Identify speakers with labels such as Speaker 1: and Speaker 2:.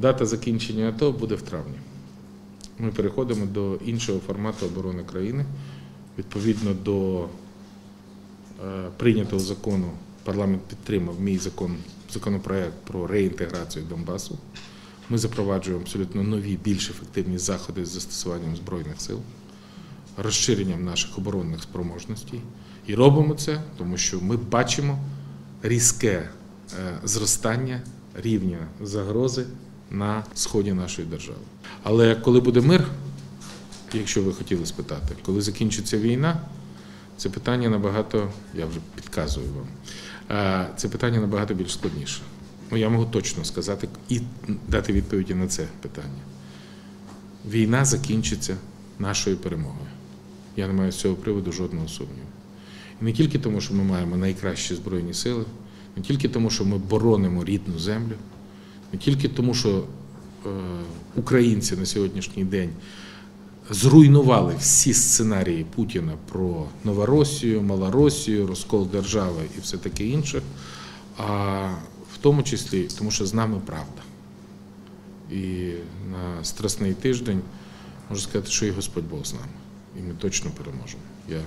Speaker 1: Дата закінчення АТО буде в травні. Ми переходимо до іншого формату оборони країни. Відповідно до е, прийнятого закону, парламент підтримав мій закон, законопроект про реінтеграцію Донбасу. Ми запроваджуємо абсолютно нові, більш ефективні заходи з застосуванням Збройних сил, розширенням наших оборонних спроможностей. І робимо це, тому що ми бачимо різке е, зростання рівня загрози на сході нашої держави. Але коли буде мир, якщо ви хотіли спитати, коли закінчиться війна, це питання набагато, я вже підказую вам, е, це питання набагато більш складніше. Ну, я можу точно сказати і дати відповіді на це питання. Війна закінчиться нашою перемогою. Я не маю з цього приводу жодного сумніву. І не тільки тому, що ми маємо найкращі збройні сили, не тільки тому, що ми боронимо рідну землю, не тільки тому, що е, українці на сьогоднішній день зруйнували всі сценарії Путіна про Новоросію, Малоросію, розкол держави і все таке інше, а в тому числі тому, що з нами правда. І на Страсний тиждень можу сказати, що і Господь Бог з нами. І ми точно переможемо. Я